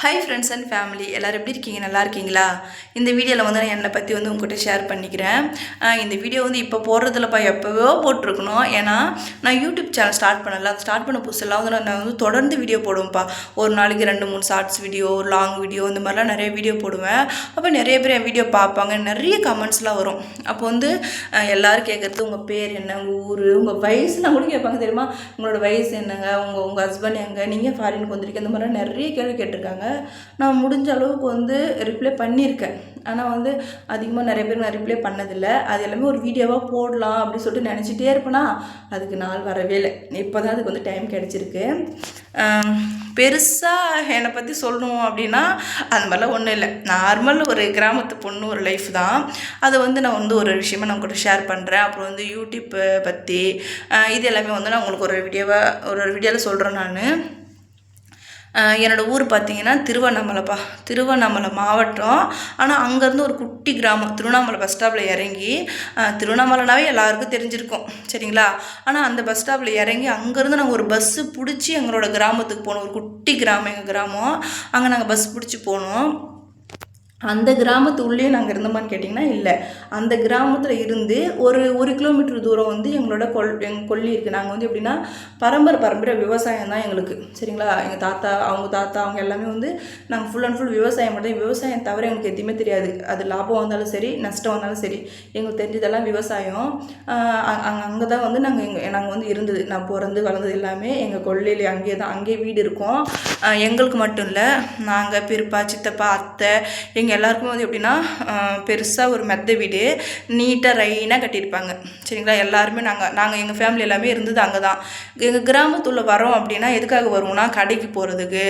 Hi friends and family எல்லோரும் எப்படி இருக்கீங்க? நல்லா இருக்கீங்களா? இந்த வீடியோவில் வந்து நான் என்னை பற்றி வந்து உங்கள்கிட்ட ஷேர் பண்ணிக்கிறேன். இந்த வீடியோ வந்து இப்போ போடுறதுலப்பா எப்போவோ போட்டிருக்கணும். ஏன்னா நான் யூடியூப் சேனல் ஸ்டார்ட் பண்ணல. அது ஸ்டார்ட் பண்ண புதுசெல்லாம் வந்து நான் வந்து தொடர்ந்து வீடியோ போடுவேன்ப்பா. ஒரு நாளைக்கு ரெண்டு மூணு ஷார்ட்ஸ் வீடியோ லாங் வீடியோ இந்த மாதிரிலாம் நிறைய வீடியோ போடுவேன். அப்போ நிறைய பேர் என் வீடியோ பார்ப்பாங்க. நிறைய கமெண்ட்ஸ்லாம் வரும். அப்போ வந்து எல்லோரும் கேட்குறது உங்கள் பேர் என்ன? உங்கள் ஊர்? உங்கள் வயசுலாம் கூட கேட்பாங்க தெரியுமா? உங்களோட வயசு என்னங்க? உங்கள் உங்கள் ஹஸ்பண்ட் எங்கே? நீங்கள் ஃபாரினுக்கு வந்திருக்கீங்க? இந்த மாதிரிலாம் நிறைய கேள்வி கேட்டிருக்காங்க. நான் முடிஞ்ச அளவுக்கு வந்து ரிப்ளை பண்ணியிருக்கேன். ஆனால் வந்து அதிகமாக நிறைய பேர் நான் ரிப்ளை பண்ணதில்லை. அது எல்லாமே ஒரு வீடியோவாக போடலாம் அப்படின்னு சொல்லிட்டு நினச்சிட்டே இருப்பேனா அதுக்கு நாள் வரவே இல்லை. இப்போ தான் அதுக்கு வந்து டைம் கிடச்சிருக்கு. பெருசாக என்னை பற்றி சொல்லணும் அப்படின்னா அந்த மாதிரிலாம் ஒன்றும் இல்லை. நார்மல் ஒரு கிராமத்து பொண்ணு ஒரு லைஃப் தான். அதை வந்து நான் வந்து ஒரு விஷயமா நான் கூட ஷேர் பண்ணுறேன் அப்புறம் வந்து யூடியூப்பை பற்றி இது எல்லாமே வந்து நான் உங்களுக்கு ஒரு வீடியோவாக ஒரு ஒரு வீடியோவில் சொல்கிறேன் நான். என்னோடய ஊர் பார்த்தீங்கன்னா திருவண்ணாமலைப்பா. திருவண்ணாமலை மாவட்டம். ஆனால் அங்கேருந்து ஒரு குட்டி கிராமம். திருவண்ணாமலை பஸ் ஸ்டாப்பில் இறங்கி திருவண்ணாமலைனாவே எல்லாருக்கும் தெரிஞ்சிருக்கும். சரிங்களா? ஆனால் அந்த பஸ் ஸ்டாப்பில் இறங்கி அங்கேருந்து நாங்கள் ஒரு பஸ்ஸு பிடிச்சி எங்களோட கிராமத்துக்கு போனோம். ஒரு குட்டி கிராமம் எங்கள் கிராமம். அங்கே நாங்கள் பஸ் பிடிச்சி போனோம். அந்த கிராமத்து உள்ளே நாங்கள் இருந்தோமான்னு கேட்டிங்கன்னா இல்லை. அந்த கிராமத்தில் இருந்து ஒரு ஒரு கிலோமீட்டர் தூரம் வந்து எங்களோட கொல் எங்கள் கொல்லி இருக்குது நாங்கள் வந்து எப்படின்னா பரம்பரை பரம்பரை விவசாயம் தான் எங்களுக்கு. சரிங்களா? எங்கள் தாத்தா அவங்க தாத்தா அவங்க எல்லாமே வந்து நாங்கள் ஃபுல் அண்ட் ஃபுல் விவசாயம் மட்டும் விவசாயம் தவிர எங்களுக்கு எதுவுமே தெரியாது. அது லாபம் வந்தாலும் சரி நஷ்டம் வந்தாலும் சரி எங்களுக்கு தெரிஞ்சதெல்லாம் விவசாயம். அங்கே அங்கே தான் வந்து நாங்கள் எங்கள் நாங்கள் வந்து இருந்தது. நான் பிறந்து வளர்ந்தது எல்லாமே எங்கள் கொல்லையில் அங்கேயே தான் அங்கேயே வீடு இருக்கும். எங்களுக்கு மட்டும் இல்லை நாங்கள் பிற்பா சித்தப்பா அத்தை எங்கள் எல்லாருக்குமே வந்து எப்படின்னா பெருசாக ஒரு மெத்த வீடு நீட்டாக ரைனாக கட்டியிருப்பாங்க. சரிங்களா? எல்லாருமே நாங்கள் நாங்கள் எங்கள் ஃபேமிலி எல்லாமே இருந்தது அங்கே தான் எங்கள் கிராமத்துள்ள வரோம் அப்படின்னா எதுக்காக வருவோம்னா கடைக்கு போகிறதுக்கு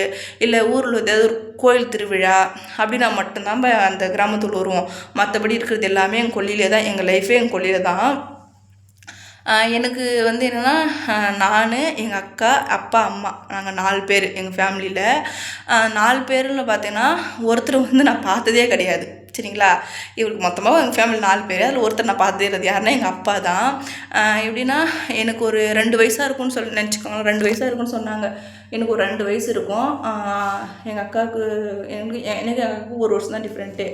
இல்லை ஊரில் ஏதாவது ஒரு கோயில் திருவிழா அப்படின்னா மட்டும்தான் அந்த கிராமத்துள்ள வருவோம். மற்றபடி இருக்கிறது எல்லாமே எங்கள் கொல்லியிலே தான் எங்கள் லைஃபே எங்கள் கொல்லியில தான் எனக்கு வந்து என்னென்னா நான் எங்கள் அக்கா அப்பா அம்மா நாங்கள் நாலு பேர் எங்கள் ஃபேமிலியில் நாலு பேரில் பார்த்தீங்கன்னா ஒருத்தர் வந்து நான் பார்த்ததே கிடையாது. சரிங்களா? இவருக்கு மொத்தமாக எங்கள் ஃபேமிலி நாலு பேர். அதில் ஒருத்தர் நான் பார்த்ததே இல்லை யாருன்னா எங்கள் அப்பா தான். எப்படின்னா எனக்கு ஒரு ரெண்டு வயசாக இருக்கும்னு சொல்லி நினச்சிக்கோங்க ரெண்டு வயசாக இருக்கும்னு சொன்னாங்க. எனக்கு ஒரு ரெண்டு வயசு இருக்கும். எங்கள் அக்காவுக்கு எனக்கு எனக்கு எங்கள் அக்காவுக்கு ஒரு வருஷம் தான் டிஃப்ரெண்ட்டு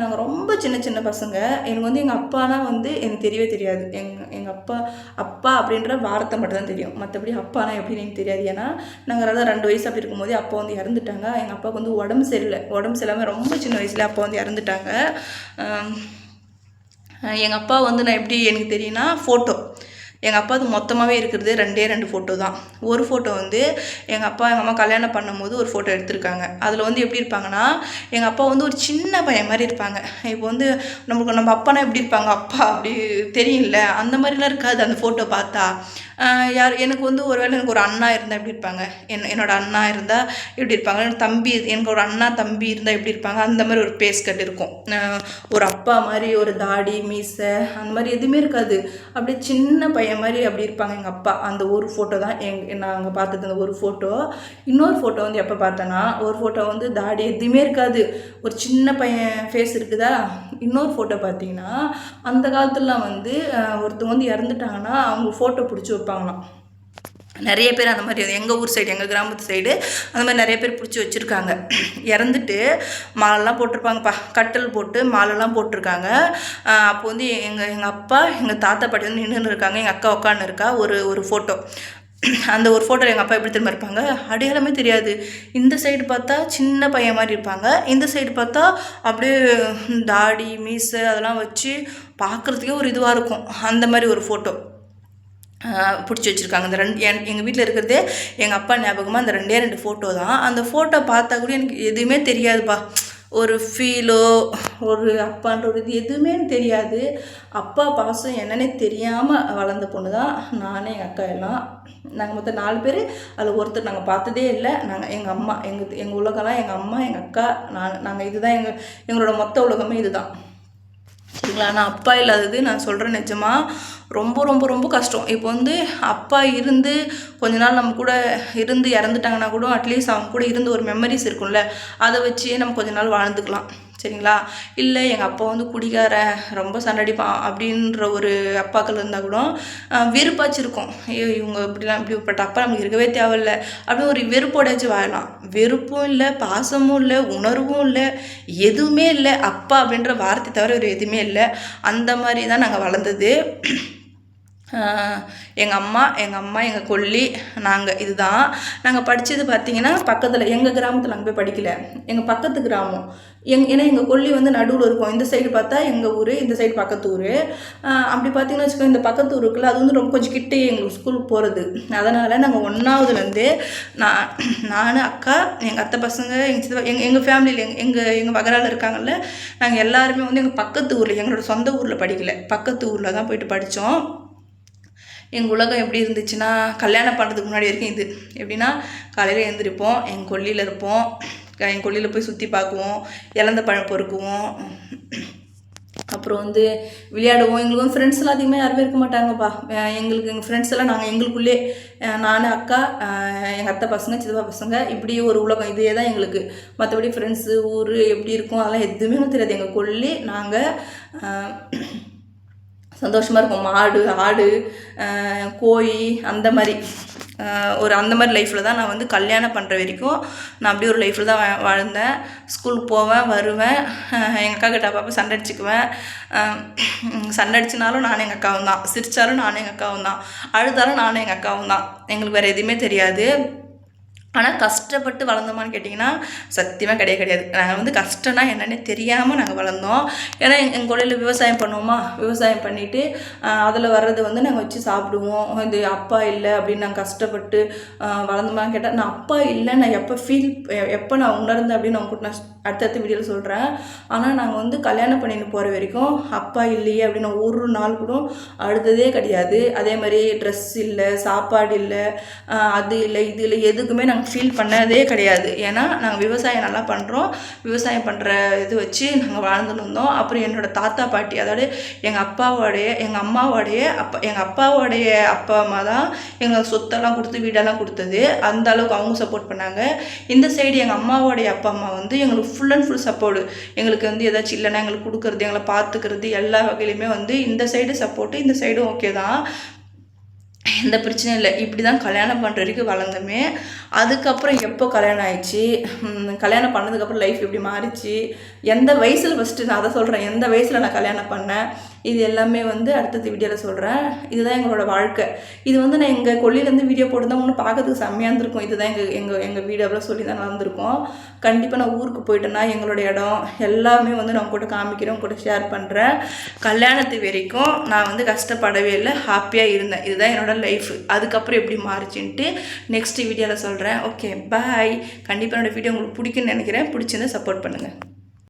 நாங்கள் ரொம்ப சின்ன சின்ன பசங்க. எனக்கு வந்து எங்கள் அப்பானா வந்து எனக்கு தெரியவே தெரியாது. எங்கள் எங்கள் அப்பா அப்பா அப்படின்ற வார்த்தை மட்டும் தான் தெரியும். மற்றபடி அப்பானா எப்படின்னு எனக்கு தெரியாது. ஏன்னா நாங்கள் அதாவது ரெண்டு வயசு அப்படி இருக்கும்போது அப்பா வந்து இறந்துட்டாங்க. எங்கள் அப்பாவுக்கு வந்து உடம்பு சரியில்லை. உடம்பு சரியில்லாமல் ரொம்ப சின்ன வயசில் அப்பா வந்து இறந்துட்டாங்க. எங்கள் அப்பா வந்து நான் எப்படி எனக்கு தெரியும்னா ஃபோட்டோ எங்கள் அப்பா அது மொத்தமாகவே இருக்கிறது ரெண்டே ரெண்டு ஃபோட்டோ தான். ஒரு ஃபோட்டோ வந்து எங்கள் அப்பா எங்கள் அம்மா கல்யாணம் பண்ணும்போது ஒரு ஃபோட்டோ எடுத்திருக்காங்க. அதில் வந்து எப்படி இருப்பாங்கன்னா எங்கள் அப்பா வந்து ஒரு சின்ன பையன் மாதிரி இருப்பாங்க. இப்போ வந்து நம்மளுக்கு நம்ம அப்பானா எப்படி இருப்பாங்க? அப்பா அப்படி தெரியல அந்த மாதிரிலாம் இருக்காது அந்த ஃபோட்டோ பார்த்தா. யார் எனக்கு வந்து ஒருவேளை எனக்கு ஒரு அண்ணா இருந்தால் எப்படி இருப்பாங்க? என் என்னோடய அண்ணா இருந்தால் எப்படி இருப்பாங்க? எனக்கு தம்பி எனக்கு ஒரு அண்ணா தம்பி இருந்தால் எப்படி இருப்பாங்க? அந்த மாதிரி ஒரு பேஸ் கட் இருக்கும். ஒரு அப்பா மாதிரி ஒரு தாடி மீசை அந்த மாதிரி எதுவுமே இருக்காது. அப்படியே சின்ன பையன் மாதிரி அப்படி இருப்பாங்க எங்கள் அப்பா. அந்த ஒரு ஃபோட்டோ தான் எங் நாங்கள் பார்த்தது. அந்த ஒரு ஃபோட்டோ இன்னொரு ஃபோட்டோ வந்து எப்போ பார்த்தேன்னா ஒரு ஃபோட்டோ வந்து தாடி எதுவுமே இருக்காது. ஒரு சின்ன பையன் ஃபேஸ் இருக்குதா? இன்னொரு ஃபோட்டோ பார்த்தீங்கன்னா அந்த காலத்துலலாம் வந்து ஒருத்தவங்க வந்து இறந்துட்டாங்கன்னா அவங்க ஃபோட்டோ பிடிச்சி வைப்பாங்களாம் நிறைய பேர் அந்த மாதிரி எங்கள் ஊர் சைடு எங்கள் கிராமத்து சைடு அந்த மாதிரி நிறைய பேர் பிடிச்சி வச்சுருக்காங்க. இறந்துட்டு மாலைலாம் போட்டிருப்பாங்கப்பா. கட்டில் போட்டு மாலைலாம் போட்டிருக்காங்க. அப்போ வந்து எங்கள் எங்கள் அப்பா எங்கள் தாத்தா பாட்டி வந்து நின்றுன்னு இருக்காங்க. எங்கள் அக்கா உட்காந்து இருக்கா ஒரு ஒரு ஃபோட்டோ அந்த ஒரு ஃபோட்டோ எங்கள் அப்பா எப்படி திரும்ப இருப்பாங்க? அடையாளமே தெரியாது. இந்த சைடு பார்த்தா சின்ன பையன் மாதிரி இருப்பாங்க. இந்த சைடு பார்த்தா அப்படியே தாடி மீசை அதெல்லாம் வச்சு பார்க்குறதுக்கே ஒரு இதுவாக இருக்கும். அந்த மாதிரி ஒரு ஃபோட்டோ பிடிச்சி வச்சுருக்காங்க. அந்த ரெண்டு என் எங்கள் வீட்டில் இருக்கிறதே எங்கள் அப்பா ஞாபகமாக அந்த ரெண்டே ரெண்டு ஃபோட்டோ தான். அந்த ஃபோட்டோ பார்த்தா கூட எனக்கு எதுவுமே தெரியாதுப்பா. ஒரு ஃபீலோ ஒரு அப்பான்ற ஒரு இது எதுவுமே தெரியாது. அப்பா பாசம் என்னன்னே தெரியாமல் வளர்ந்த பொண்ணு தான் நானே எங்கள் அக்கா எல்லாம். நாங்கள் மொத்தம் நாலு பேர். அதில் ஒருத்தர் நாங்கள் பார்த்ததே இல்லை. நாங்கள் எங்கள் அம்மா எங்கள் எங்கள் உலகம்லாம் எங்கள் அம்மா எங்கள் அக்கா நான் நாங்கள் இதுதான் எங்கள் எங்களோட மொத்த உலகமே இதுதான். சரிங்களா? நான் அப்பா இல்லாதது நான் சொல்கிறேன் நிஜமாக ரொம்ப ரொம்ப ரொம்ப கஷ்டம். இப்போ வந்து அப்பா இருந்து கொஞ்ச நாள் நம்ம கூட இருந்து இறந்துட்டாங்கன்னா கூட அட்லீஸ்ட் அவங்க கூட இருந்து ஒரு மெமரிஸ் இருக்கும்ல. அதை வச்சே நம்ம கொஞ்ச நாள் வாழ்ந்துக்கலாம். சரிங்களா? இல்லை எங்கள் அப்பா வந்து குடிகாரன் ரொம்ப சண்டடிப்பான் அப்படின்ற ஒரு அப்பாக்கள் இருந்தால் கூட வெறுப்பாச்சிருக்கும் ஐயோ இவங்க இப்படிலாம் இப்படிப்பட்ட அப்பா நமக்கு இருக்கவே தேவையில்ல. அப்படின்னு ஒரு வெறுப்போடாச்சும் வாழலாம். வெறுப்பும் இல்லை பாசமும் இல்லை உணர்வும் இல்லை எதுவுமே இல்லை. அப்பா அப்படின்ற வார்த்தை தவிர ஒரு எதுவுமே இல்லை. அந்த மாதிரி தான் நாங்கள் வளர்ந்தது. எங்கள் அம்மா எங்கள் அம்மா எங்கள் கொல்லி நாங்கள் இதுதான். நாங்கள் படித்தது பார்த்தீங்கன்னா பக்கத்தில் எங்கள் கிராமத்தில் நாங்கள் போய் படிக்கல. எங்கள் பக்கத்து கிராமம். எங் ஏன்னா எங்கள் கொல்லி வந்து நடுவில் இருக்கும். இந்த சைடு பார்த்தா எங்கள் ஊர் இந்த சைடு பக்கத்து ஊர். அப்படி பார்த்தீங்கன்னா வச்சுக்கோ இந்த பக்கத்து ஊருக்குள்ள அது வந்து ரொம்ப கொஞ்சம் கிட்டே எங்களுக்கு ஸ்கூலுக்கு போகிறது அதனால் நாங்கள் ஒன்றாவதுலேருந்து நான் நான் அக்கா எங்கள் அத்தை பசங்க எங்கள் எங்கள் எங்கள் ஃபேமிலியில் எங்கள் எங்கள் எங்கள் வகரால் இருக்காங்கல்ல நாங்கள் எல்லாருமே வந்து எங்கள் பக்கத்து ஊரில் எங்களோட சொந்த ஊரில் படிக்கல. பக்கத்து ஊரில் தான் போயிட்டு படித்தோம் எங்கள் உலகம் எப்படி இருந்துச்சுன்னா கல்யாணம் பண்ணுறதுக்கு முன்னாடி வரைக்கும் இது. எப்படின்னா காலையில் எழுந்திருப்போம் எங்கள் கொல்லியில் இருப்போம் எங்கள் கொல்லியில் போய் சுற்றி பார்க்குவோம் இலந்த பழம் பொறுக்குவோம். அப்புறம் வந்து விளையாடுவோம். எங்களுக்கு வந்து ஃப்ரெண்ட்ஸ் எல்லாம் அதிகமாக யாருமே இருக்க மாட்டாங்கப்பா. எங்களுக்கு எங்கள் ஃப்ரெண்ட்ஸ் எல்லாம் நாங்கள் எங்களுக்குள்ளே நான் அக்கா எங்கள் அத்தை பசங்க சித்தப்பா பசங்க இப்படி ஒரு உலகம். இதே தான் எங்களுக்கு. மற்றபடி ஃப்ரெண்ட்ஸு ஊர் எப்படி இருக்கும் அதெல்லாம் எதுவுமே தெரியாது. எங்கள் கொல்லி நாங்கள் சந்தோஷமாக இருக்கும். மாடு ஆடு கோழி அந்த மாதிரி. ஒரு அந்த மாதிரி லைஃப்பில் தான் நான் வந்து கல்யாணம் பண்ணுற வரைக்கும் நான் அப்படி ஒரு லைஃப்பில் தான் வாழ்ந்தேன். ஸ்கூலுக்கு போவேன் வருவேன். எங்கள் அக்கா கிட்ட அப்பப்போ சண்டை அடிச்சுக்குவேன் சண்டை அடிச்சினாலும் நானும் எங்கள் அக்காவும் தான். சிரித்தாலும் நானும் எங்கள் அக்காவும் தான். அழுதாலும் நானும் எங்கள் அக்காவும் தான். எங்களுக்கு வேறு எதுவுமே தெரியாது. ஆனால் கஷ்டப்பட்டு வளர்ந்தோமான்னு கேட்டிங்கன்னா சத்தியமாக கிடையாது கிடையாது. நாங்கள் வந்து கஷ்டம்னா என்னன்னே தெரியாமல் நாங்கள் வளர்ந்தோம். ஏன்னா எங்கள் எங்கள் கொள்ளையில் விவசாயம் பண்ணுவோமா? விவசாயம் பண்ணிவிட்டு அதில் வர்றது வந்து நாங்கள் வச்சு சாப்பிடுவோம். இது அப்பா இல்லை அப்படின்னு நாங்கள் கஷ்டப்பட்டு வளர்ந்தோமான்னு கேட்டால் நான் அப்பா இல்லை நான் எப்போ ஃபீல் எப்போ நான் உணர்ந்தேன் அப்படின்னு நான் நான் அடுத்தடுத்த வீடியோவில் சொல்கிறேன் ஆனால் நாங்கள் வந்து கல்யாணம் பண்ணிட்டு போகிற வரைக்கும் அப்பா இல்லையே அப்படின்னு ஒரு நாள் கூட அழுததே கிடையாது. அதே மாதிரி ட்ரெஸ் இல்லை சாப்பாடு இல்லை அது இல்லை இது இல்லை எதுக்குமே நாங்கள் ஃபீல் பண்ணதே கிடையாது. ஏன்னா நாங்கள் விவசாயம் நல்லா பண்ணுறோம் விவசாயம் பண்ணுற இது வச்சு நாங்கள் வாழ்ந்துட்டு இருந்தோம். அப்புறம் என்னோட தாத்தா பாட்டி அதாவது எங்கள் அப்பாவோடைய எங்கள் அம்மாவோடைய அப்பா எங்கள் அப்பாவோடைய அப்பா அம்மா தான் எங்களுக்கு சொத்தெல்லாம் கொடுத்து வீடெல்லாம் கொடுத்தது. அந்த அளவுக்கு அவங்க சப்போர்ட் பண்ணாங்க. இந்த சைடு எங்கள் அம்மாவோடைய அப்பா அம்மா வந்து எங்களுக்கு ஃபுல் அண்ட் ஃபுல் சப்போர்ட் எங்களுக்கு வந்து ஏதாச்சும் இல்லைன்னா எங்களுக்கு கொடுக்குறது எங்களை பார்த்துக்கிறது எல்லா வகையிலுமே வந்து இந்த சைடு சப்போர்ட்டு இந்த சைடும் ஓகே தான். எந்த பிரச்சனையும் இல்லை. இப்படி தான் கல்யாணம் பண்ணுற வரைக்கும் வளர்ந்தோமே. அதுக்கப்புறம் எப்போ கல்யாணம் ஆயிடுச்சு? கல்யாணம் பண்ணதுக்கப்புறம் லைஃப் எப்படி மாறிச்சு. எந்த வயசில் ஃபஸ்ட்டு நான் அதை சொல்கிறேன் எந்த வயசில் நான் கல்யாணம் பண்ணேன்? இது எல்லாமே வந்து அடுத்தது வீடியோவில் சொல்கிறேன் இதுதான் எங்களோட வாழ்க்கை. இது வந்து நான் எங்கள் கொல்லியிலேருந்து வீடியோ போட்டு தான் ஒன்று பார்க்கறதுக்கு செம்மையாக இருந்திருக்கும். இதுதான் எங்கள் எங்கள் எங்கள் வீடியோவில் சொல்லி தான் நடந்திருக்கோம். கண்டிப்பாக நான் ஊருக்கு போயிட்டேன்னா எங்களோட இடம் எல்லாமே வந்து நான் கூட காமிக்கிறேன் கூட ஷேர் பண்ணுறேன் கல்யாணத்து வரைக்கும் நான் வந்து கஷ்டப்படவே இல்லை ஹாப்பியாக இருந்தேன். இதுதான் என்னோடய லைஃப் அதுக்கப்புறம் எப்படி மாறிச்சுன்ட்டு நெக்ஸ்ட் வீடியோவில் சொல்கிறேன் ஓகே பாய் கண்டிப்பாக என்னோடய வீடியோ உங்களுக்கு பிடிக்குன்னு நினைக்கிறேன். பிடிச்சிருந்தா சப்போர்ட் பண்ணுங்கள்